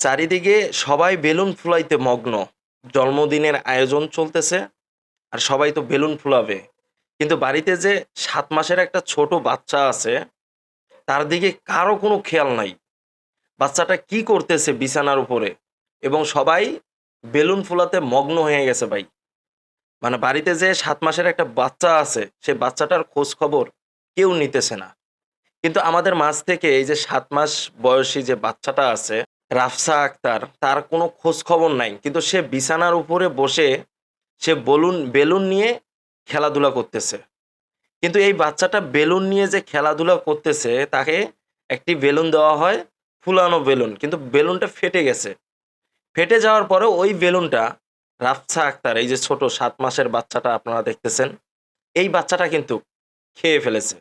চারিদিকে সবাই বেলুন ফুলাইতে মগ্ন। জন্মদিনের আয়োজন চলতেছে আর সবাই তো বেলুন ফুলাবে। কিন্তু বাড়িতে যে সাত মাসের একটা ছোট বাচ্চা আছে, তার দিকে কারও কোনো খেয়াল নাই। বাচ্চাটা কি করতেছে বিছানার উপরে? এবং সবাই বেলুন ফুলাতে মগ্ন হয়ে গেছে ভাই। মানে বাড়িতে যে সাত মাসের একটা বাচ্চা আছে, সে বাচ্চাটার খোঁজ খবর কেউ নিতেছে না। কিন্তু আমাদের মাঝ থেকে এই যে সাত মাস বয়সী যে বাচ্চাটা আছে রাফসা আক্তার, তার কোনো খোঁজ খবর নাই। কিন্তু সে বিছানার উপরে বসে সে বলুন, বেলুন নিয়ে খেলাধুলা করতেছে। কিন্তু এই বাচ্চাটা বেলুন নিয়ে যে খেলাধুলা করতেছে, তাকে একটি বেলুন দেওয়া হয়, ফুলানো বেলুন। কিন্তু বেলুনটা ফেটে গেছে। ফেটে যাওয়ার পরে ওই বেলুনটা রাফসা আক্তার, এই যে ছোট সাত মাসের বাচ্চাটা আপনারা দেখতেছেন, এই বাচ্চাটা কিন্তু খেয়ে ফেলেছে।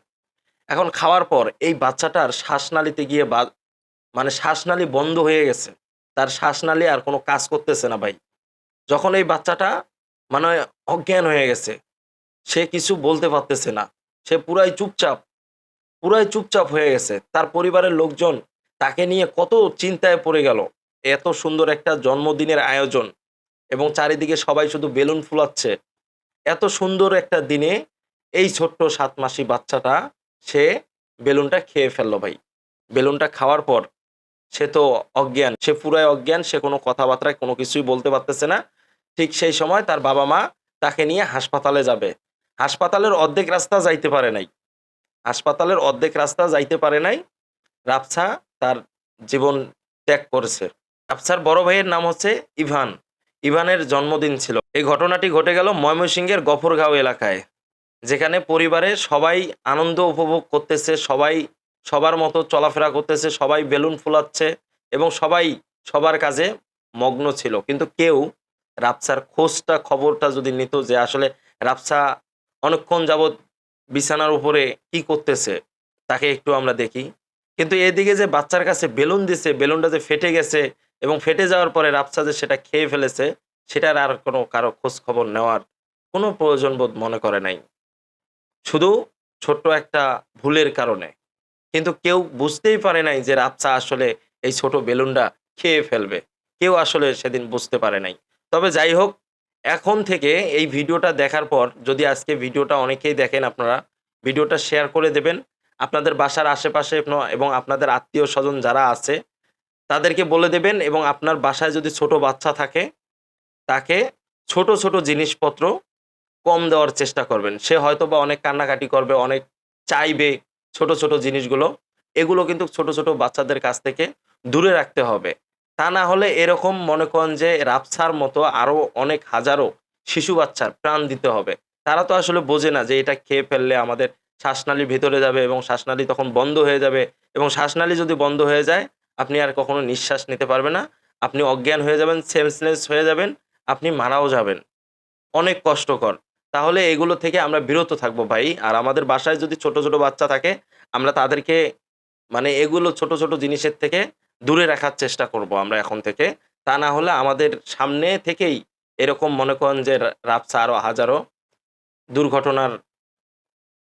এখন খাওয়ার পর এই বাচ্চাটার শ্বাসনালীতে গিয়ে মানে শ্বাসনালী বন্ধ হয়ে গেছে। তার শ্বাসনালী আর কোনো কাজ করতেছে না ভাই। যখন এই বাচ্চাটা মানে অজ্ঞান হয়ে গেছে, সে কিছু বলতে পারতেছে না। সে পুরাই চুপচাপ পুরাই চুপচাপ হয়ে গেছে। তার পরিবারের লোকজন তাকে নিয়ে কত চিন্তায় পড়ে গেল। এত সুন্দর একটা জন্মদিনের আয়োজন এবং চারিদিকে সবাই শুধু বেলুন ফুলাচ্ছে। এত সুন্দর একটা দিনে এই ছোট্ট সাত মাসি বাচ্চাটা সে বেলুনটা খেয়ে ফেলল ভাই। বেলুনটা খাওয়ার পর সে তো অজ্ঞান, সে পুরাই অজ্ঞান, সে কোনো কথাবার্তায় কোনো কিছুই বলতে পারতেছে না। ঠিক সেই সময় তার বাবা মা তাকে নিয়ে হাসপাতালে যাবে। হাসপাতালের অর্ধেক রাস্তা যাইতে পারে নাই। হাসপাতালের অর্ধেক রাস্তা যাইতে পারে নাই। রাফসা তার জীবন ত্যাগ করেছে। রাফসার বড় ভাইয়ের নাম হচ্ছে ইভান। ইভানের জন্মদিন ছিল। এই ঘটনাটি ঘটে গেল ময়মনসিংহের গফরগাঁও এলাকায়, যেখানে পরিবারে সবাই আনন্দ উপভোগ করতেছে, সবাই সবার মতো চলাফেরা করতেছে, সবাই বেলুন ফুলাচ্ছে এবং সবাই সবার কাজে মগ্ন ছিল। কিন্তু কেউ রাফসার খোঁজটা, খবরটা যদি নিত যে আসলে রাফসা অনেকক্ষণ যাবৎ বিছানার উপরে কি করতেছে, তাকে একটু আমরা দেখি। কিন্তু এদিকে যে বাচ্চার কাছে বেলুন দিছে, বেলুনটা যে ফেটে গেছে এবং ফেটে যাওয়ার পরে রাফসা যে সেটা খেয়ে ফেলেছে, সেটার আর কোনো কারও খোঁজ খবর নেওয়ার কোনো প্রয়োজন বোধ মনে করে নাই। শুধু ছোট্ট একটা ভুলের কারণে। কিন্তু কেউ বুঝতেই পারে নাই যে রাফসা আসলে এই ছোট বেলুনটা খেয়ে ফেলবে। কেউ আসলে সেদিন বুঝতে পারে নাই। তবে যাই হোক, এখন থেকে এই ভিডিওটা দেখার পর যদি আজকে ভিডিওটা অনেকেই দেখেন আপনারা, ভিডিওটা শেয়ার করে দেবেন। আপনাদের বাসার আশেপাশে এবং আপনাদের আত্মীয় স্বজন যারা আছে, তাদেরকে বলে দেবেন এবং আপনার বাসায় যদি ছোট বাচ্চা থাকে, তাকে ছোট ছোট জিনিসপত্র কম দেওয়ার চেষ্টা করবেন। সে হয়তো বা অনেক কান্নাকাটি করবে, অনেক চাইবে ছোট ছোট জিনিসগুলো, এগুলো কিন্তু ছোট ছোট বাচ্চাদের কাছ থেকে দূরে রাখতে হবে। তা না হলে এরকম মনে করেন যে রাফসার মতো আরও অনেক হাজারো শিশু বাচ্চার প্রাণ দিতে হবে। তারা তো আসলে বোঝে না যে এটা খেয়ে ফেললে আমাদের শ্বাসনালী ভেতরে যাবে এবং শ্বাসনালী তখন বন্ধ হয়ে যাবে এবং শ্বাসনালী যদি বন্ধ হয়ে যায়, আপনি আর কখনো নিঃশ্বাস নিতে পারবেন না। আপনি অজ্ঞান হয়ে যাবেন, সেন্সলেস হয়ে যাবেন, আপনি মারাও যাবেন। অনেক কষ্টকর। তাহলে এগুলো থেকে আমরা বিরত থাকব ভাই। আর আমাদের বাসায় যদি ছোট ছোট বাচ্চা থাকে, আমরা তাদেরকে মানে এগুলো ছোট ছোট জিনিসের থেকে দূরে রাখার চেষ্টা করব আমরা এখন থেকে। তা না হলে আমাদের সামনে থেকেই এরকম মনে করেন যে রা- রাফসা আরও হাজারো দুর্ঘটনার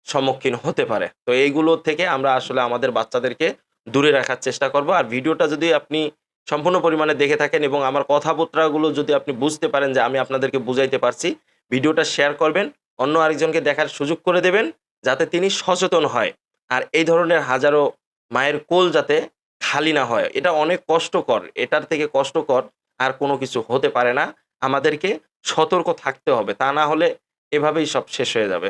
সম্মুখীন হতে পারে। তো এইগুলো থেকে আমরা আসলে আমাদের বাচ্চাদেরকে দূরে রাখার চেষ্টা করব। আর ভিডিওটা যদি আপনি সম্পূর্ণ পরিমাণে দেখে থাকেন এবং আমার কথাবার্তাগুলো যদি আপনি বুঝতে পারেন যে আমি আপনাদেরকে বুঝাইতে পারছি ভিডিওটা শেয়ার করবেন, অন্য আরেকজনকে দেখার সুযোগ করে দেবেন যাতে তিনি সচেতন হয় আর এই ধরনের হাজারো মায়ের কোল যাতে খালি না হয়। এটা অনেক কষ্টকর, এটার থেকে কষ্টকর আর কোনো কিছু হতে পারে না। আমাদেরকে সতর্ক থাকতে হবে, তা না হলে এভাবেই সব শেষ হয়ে যাবে।